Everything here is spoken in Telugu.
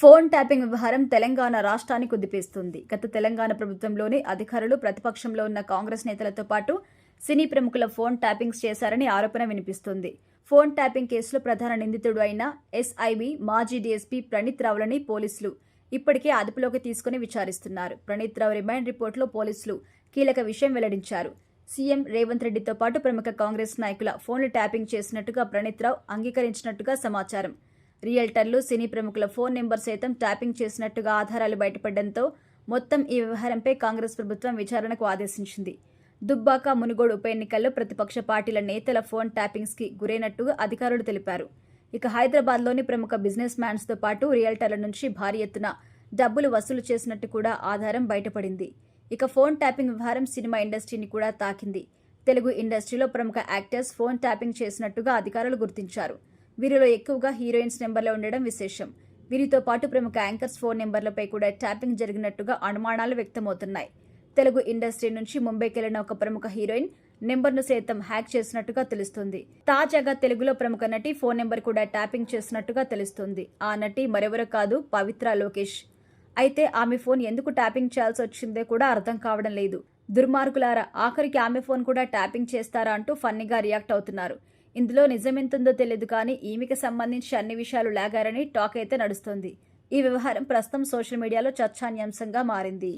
ఫోన్ ట్యాపింగ్ వ్యవహారం తెలంగాణ రాష్ట్రాన్ని కుదిపేస్తుంది. గత తెలంగాణ ప్రభుత్వంలోనే అధికారులు ప్రతిపక్షంలో ఉన్న కాంగ్రెస్ నేతలతో పాటు సినీ ప్రముఖుల ఫోన్ ట్యాపింగ్స్ చేశారని ఆరోపణ వినిపిస్తుంది. ఫోన్ ట్యాపింగ్ కేసులో ప్రధాన నిందితుడు అయిన ఎస్ఐబి మాజీ డీఎస్పీ ప్రణీత్ రావులని పోలీసులు ఇప్పటికే అదుపులోకి తీసుకుని విచారిస్తున్నారు. ప్రణీత్ రావు రిమాండ్ రిపోర్టులో పోలీసులు కీలక విషయం వెల్లడించారు. సీఎం రేవంత్ రెడ్డితో పాటు ప్రముఖ కాంగ్రెస్ నాయకుల ఫోన్లు ట్యాపింగ్ చేసినట్టుగా ప్రణీత్ రావు అంగీకరించినట్టుగా సమాచారం. రియల్టర్లు సినీ ప్రముఖుల ఫోన్ నెంబర్ సైతం ట్యాపింగ్ చేసినట్టుగా ఆధారాలు బయటపడడంతో మొత్తం ఈ వ్యవహారంపై కాంగ్రెస్ ప్రభుత్వం విచారణకు ఆదేశించింది. దుబ్బాక మునుగోడు ఉప ఎన్నికల్లో ప్రతిపక్ష పార్టీల నేతల ఫోన్ ట్యాపింగ్స్కి గురైనట్టుగా అధికారులు తెలిపారు. ఇక హైదరాబాద్లోని ప్రముఖ బిజినెస్ మ్యాన్స్తో పాటు రియల్టర్ల నుంచి భారీ ఎత్తున డబ్బులు వసూలు చేసినట్టు కూడా ఆధారం బయటపడింది. ఇక ఫోన్ ట్యాపింగ్ వ్యవహారం సినిమా ఇండస్ట్రీని కూడా తాకింది. తెలుగు ఇండస్ట్రీలో ప్రముఖ యాక్టర్స్ ఫోన్ ట్యాపింగ్ చేసినట్టుగా అధికారులు గుర్తించారు. వీరిలో ఎక్కువగా హీరోయిన్స్ నెంబర్లో ఉండడం విశేషం. వీరితో పాటు ప్రముఖ యాంకర్స్ ఫోన్ నెంబర్లపై కూడా ట్యాపింగ్ జరిగినట్టుగా అనుమానాలు వ్యక్తమవుతున్నాయి. తెలుగు ఇండస్ట్రీ నుంచి ముంబైకి వెళ్ళిన ఒక ప్రముఖ హీరోయిన్ నెంబర్ను సైతం హ్యాక్ చేసినట్టుగా తెలుస్తుంది. తాజాగా తెలుగులో ప్రముఖ నటి ఫోన్ నెంబర్ కూడా ట్యాపింగ్ చేసినట్టుగా తెలుస్తుంది. ఆ నటి మరెవరో కాదు పవిత్ర లోకేష్. అయితే ఆమె ఫోన్ ఎందుకు ట్యాపింగ్ చేయాల్సి వచ్చిందో కూడా అర్థం కావడం లేదు. దుర్మార్గులారా ఆఖరికి ఆమె ఫోన్ కూడా ట్యాపింగ్ చేస్తారా అంటూ ఫన్నీగా రియాక్ట్ అవుతున్నారు. ఇందులో నిజమెంతుందో తెలియదు కానీ ఈమెకి సంబంధించి అన్ని విషయాలు లాగారని టాక్ అయితే నడుస్తోంది. ఈ వ్యవహారం ప్రస్తుతం సోషల్ మీడియాలో చర్చానీయాంశంగా మారింది.